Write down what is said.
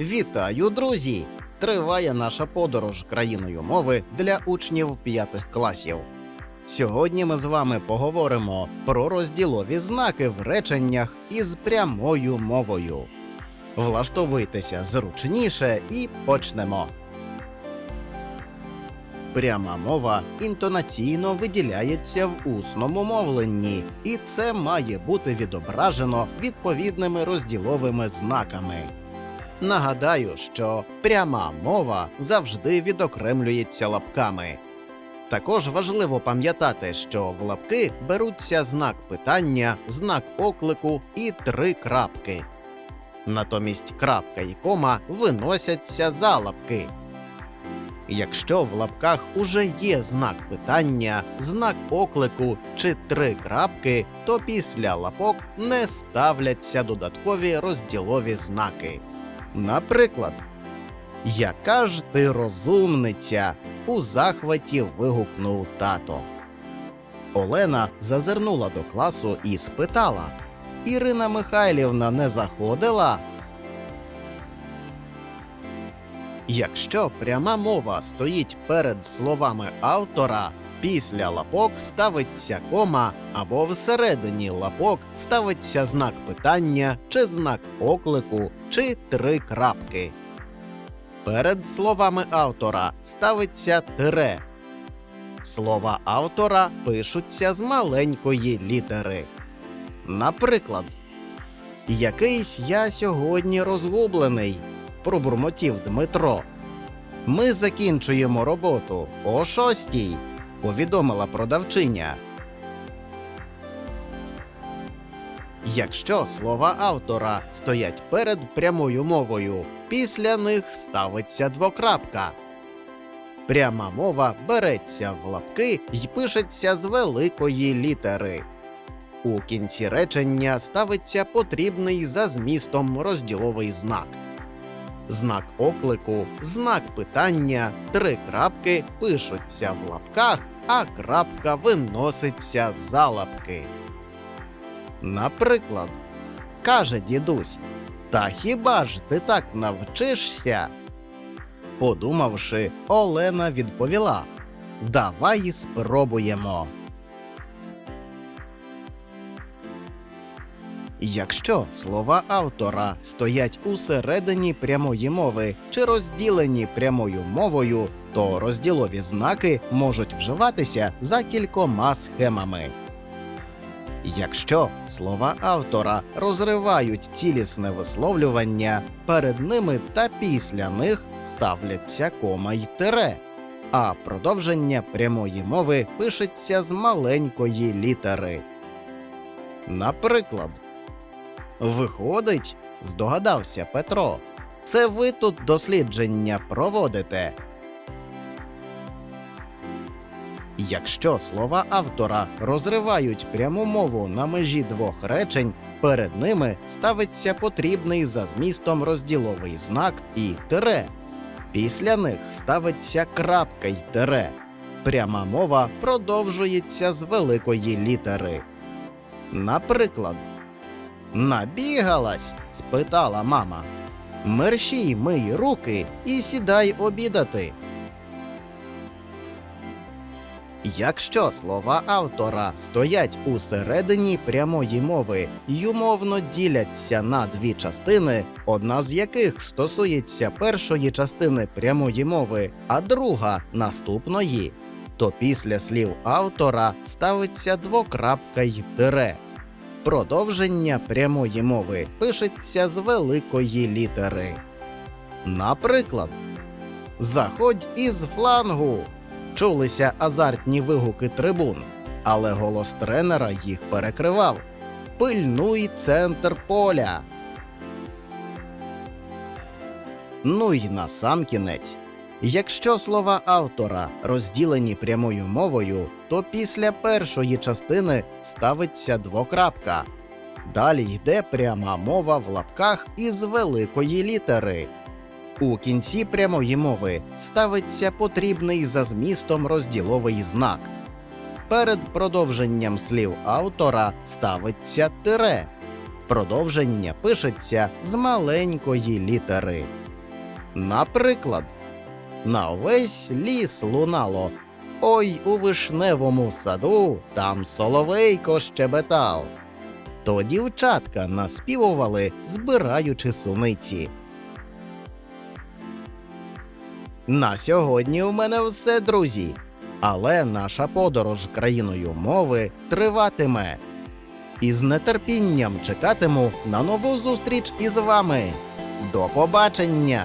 Вітаю, друзі! Триває наша подорож країною мови для учнів п'ятих класів. Сьогодні ми з вами поговоримо про розділові знаки в реченнях із прямою мовою. Влаштовуйтеся зручніше і почнемо. Пряма мова інтонаційно виділяється в усному мовленні, і це має бути відображено відповідними розділовими знаками. Нагадаю, що пряма мова завжди відокремлюється лапками. Також важливо пам'ятати, що в лапки беруться знак питання, знак оклику і три крапки. Натомість крапка і кома виносяться за лапки. Якщо в лапках уже є знак питання, знак оклику чи три крапки, то після лапок не ставляться додаткові розділові знаки. Наприклад, Яка ж ти розумниця? у захваті вигукнув тато. Олена зазирнула до класу і спитала Ірина Михайлівна не заходила? Якщо пряма мова стоїть перед словами автора, після лапок ставиться кома або всередині лапок ставиться знак питання чи знак оклику чи три крапки. Перед словами автора ставиться тире. Слова автора пишуться з маленької літери. Наприклад, Якийсь я сьогодні розгублений, пробурмотів Дмитро. Ми закінчуємо роботу о шостій, повідомила продавчиня. Якщо слова автора стоять перед прямою мовою, після них ставиться двокрапка. Пряма мова береться в лапки і пишеться з великої літери. У кінці речення ставиться потрібний за змістом розділовий знак. Знак оклику, знак питання, три крапки пишуться в лапках, а крапка виноситься за лапки. Наприклад, каже дідусь: Та хіба ж ти так навчишся? Подумавши, Олена відповіла: Давай спробуємо. Якщо слова автора стоять усередині прямої мови чи розділені прямою мовою, то розділові знаки можуть вживатися за кількома схемами. Якщо слова автора розривають цілісне висловлювання, перед ними та після них ставляться кома й тире, а продовження прямої мови пишеться з маленької літери. Наприклад, Виходить, здогадався Петро. Це ви тут дослідження проводите. Якщо слова автора розривають пряму мову на межі двох речень, перед ними ставиться потрібний за змістом розділовий знак і тире. Після них ставиться крапка й тире. Пряма мова продовжується з великої літери. Наприклад, Набігалась? спитала мама. Мерщій мий руки і сідай обідати. Якщо слова автора стоять у середині прямої мови й умовно діляться на дві частини, одна з яких стосується першої частини прямої мови, а друга наступної, то після слів автора ставиться двокрапка й тире. Продовження прямої мови пишеться з великої літери. Наприклад, Заходь із флангу. Чулися азартні вигуки трибун, але голос тренера їх перекривав. Пильнуй центр поля. Ну й насамкінець. Якщо слова автора розділені прямою мовою, то після першої частини ставиться двокрапка. Далі йде пряма мова в лапках із великої літери. У кінці прямої мови ставиться потрібний за змістом розділовий знак. Перед продовженням слів автора ставиться тире. Продовження пишеться з маленької літери. Наприклад, на весь ліс лунало. Ой у вишневому саду там соловейко щебетав. То дівчатка наспівували, збираючи суниці. На сьогодні у мене все, друзі. Але наша подорож країною мови триватиме. І з нетерпінням чекатиму на нову зустріч із вами. До побачення!